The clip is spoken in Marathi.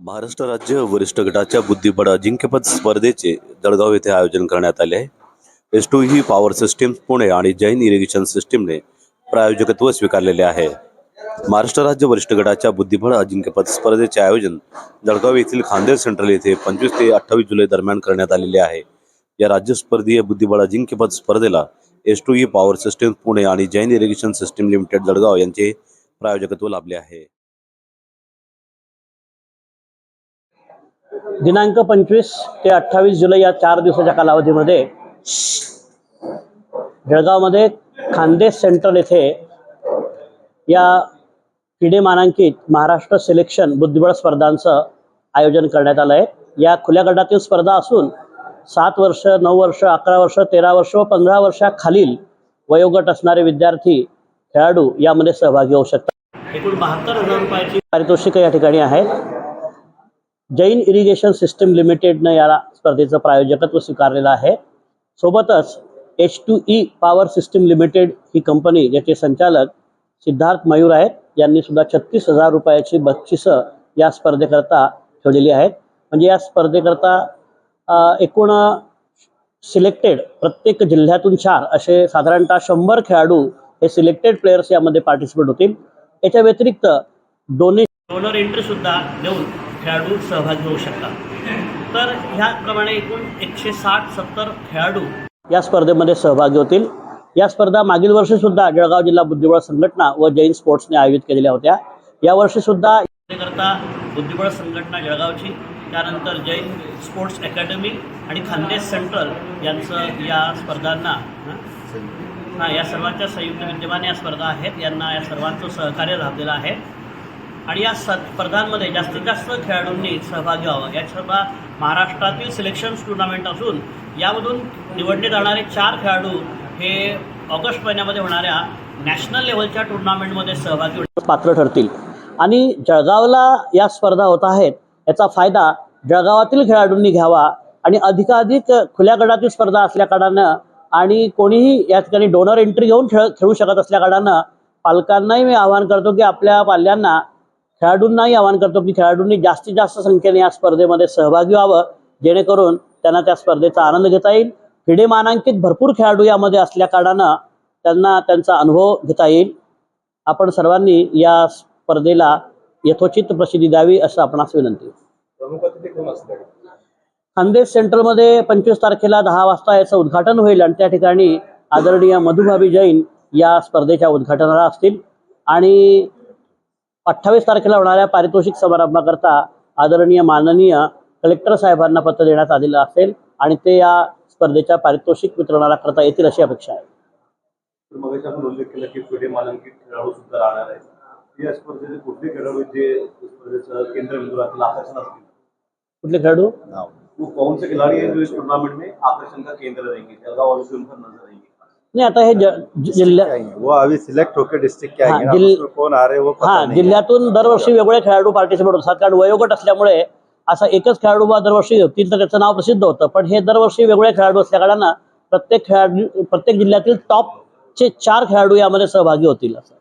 महाराष्ट्र राज्य वरिष्ठ गटाच्या बुद्धिबळ अजिंक्यपद स्पर्धेचे जळगाव येथे आयोजन करण्यात आले आहे. एस टू ही पॉवर सिस्टीम पुणे आणि जैन इरिगेशन सिस्टीमने प्रायोजकत्व स्वीकारलेले आहे. महाराष्ट्र राज्य वरिष्ठ गटाच्या बुद्धिबळ अजिंक्यपद स्पर्धेचे आयोजन जळगाव येथील खांदेर सेंट्रल येथे पंचवीस ते अठ्ठावीस जुलै दरम्यान करण्यात आलेले आहे. या राज्यस्पर्धीय बुद्धिबळ अजिंक्यपद स्पर्धेला S two E power system Pune आणि Jain irrigation system limited Jalgaon यांचे प्रायोजकत्व लाभले आहे. दिनांक पंचवीस ते अठ्ठावीस जुलै या चार दिवसाच्या कालावधीमध्ये जळगावमध्ये खानदेश सेंट्रल येथे या फिडे मानांकित महाराष्ट्र सिलेक्शन बुद्धिबळ स्पर्धांचं आयोजन करण्यात आलं आहे. या खुल्या गटातील स्पर्धा असून सात वर्ष नऊ वर्ष अकरा वर्ष तेरा वर्ष व पंधरा वर्षाखालील वयोगट असणारे विद्यार्थी खेळाडू यामध्ये सहभागी होऊ शकतात. एकूण बहात्तर हजार रुपयाची पारितोषिकं या ठिकाणी आहेत. जैन इरिगेशन सिस्टीम लिमिटेडनं या स्पर्धेचं प्रायोजकत्व स्वीकारलेलं आहे. सोबतच H two E power system limited ही कंपनी ज्याचे संचालक सिद्धार्थ मयूर आहेत यांनी सुद्धा छत्तीस हजार रुपयाची बक्षिसं या स्पर्धेकरता ठेवलेली आहेत. म्हणजे या स्पर्धेकरता एकूण सिलेक्टेड प्रत्येक जिल्ह्यातून चार असे साधारणतः शंभर खेळाडू हे सिलेक्टेड प्लेयर्स यामध्ये पार्टिसिपेट होतील. याच्या व्यतिरिक्त डोनेशन डोनर एंट्री सुद्धा देऊन खेळाडू सहभागी होऊ शकतात. तर ह्याप्रमाणे एकूण एकशे साठ सत्तर खेळाडू या स्पर्धेमध्ये सहभागी होतील. या स्पर्धा मागील वर्षी सुद्धा जळगाव जिल्हा बुद्धिबळ संघटना व जैन स्पोर्ट्सने आयोजित केलेल्या होत्या. यावर्षी सुद्धा करता बुद्धिबळ संघटना जळगावची त्यानंतर जैन स्पोर्ट्स अकॅडमी आणि खानदेश सेंट्रल यांचं या स्पर्धांना हा या सर्वांच्या संयुक्त विद्यमान या स्पर्धा आहेत. यांना या सर्वांचं सहकार्य लाभलेलं आहे. आणि या स स्पर्धांमध्ये जास्तीत जास्त खेळाडूंनी सहभागी व्हावं. या स्पर्धा महाराष्ट्रातील सिलेक्शन्स टुर्नामेंट असून यामधून निवडले जाणारे चार खेळाडू हे ऑगस्ट महिन्यामध्ये होणाऱ्या नॅशनल लेवलच्या टुर्नामेंटमध्ये सहभागी पात्र ठरतील. आणि जळगावला या स्पर्धा होत आहेत याचा फायदा जळगावातील खेळाडूंनी घ्यावा आणि अधिकाधिक खुल्या गटातील स्पर्धा असल्या कारणानं आणि कोणीही या ठिकाणी डोनर एंट्री घेऊन खेळ खेळू शकत असल्या कारणानं पालकांनाही मी आवाहन करतो की आपल्या पाल्यांना खेळाडूंनाही आवाहन करतो की खेळाडूंनी जास्तीत जास्त संख्येने या स्पर्धेमध्ये सहभागी व्हावं जेणेकरून त्यांना त्या स्पर्धेचा आनंद घेता येईल. फिडे मानांकित भरपूर खेळाडू यामध्ये असल्या कारणानं त्यांना त्यांचा अनुभव घेता येईल. आपण सर्वांनी या स्पर्धेला यथोचित प्रसिद्धी द्यावी असं आपणास विनंती खानदेश सेंट्रलमध्ये पंचवीस तारखेला दहा वाजता याचं उद्घाटन होईल आणि त्या ठिकाणी आदरणीय मधुभाभी जैन या स्पर्धेच्या उद्घाटनाला असतील. आणि अठ्ठावीस तारखेला होणाऱ्या पारितोषिक समारंभाकरता आदरणीय माननीय कलेक्टर साहेबांना पत्र देण्यात आलेलं असेल आणि ते या स्पर्धेच्या पारितोषिक वितरणाला करता येतील अशी अपेक्षा आहे. कुठले खेळाडू वो कौन से खिलाड़ी हैं जो इस टूर्नामेंट में आकर्षण का केंद्र रहेंगे जलगांव पर नजर रहेंगे नाही आता हे जिल्ह्या वो अभी सिलेक्ट होकर डिस्ट्रिक्ट के हाँ, आएंगे ना, जिल- उसमें कौन आ रहे हैं वो पता हा नहीं है। जिल्ह्यातून दरवर्षी वेगवेगळे खेळाडू पार्टिसिपेट होतात. कारण वयोगट असल्यामुळे असा एकच खेळाडू बा दरवर्षी होतील तर त्याचं नाव प्रसिद्ध होतं. पण हे दरवर्षी वेगवेगळे खेळाडू असल्या कारणानं प्रत्येक खेळाडू प्रत्येक जिल्ह्यातील टॉपचे चार खेळाडू यामध्ये सहभागी होतील असं.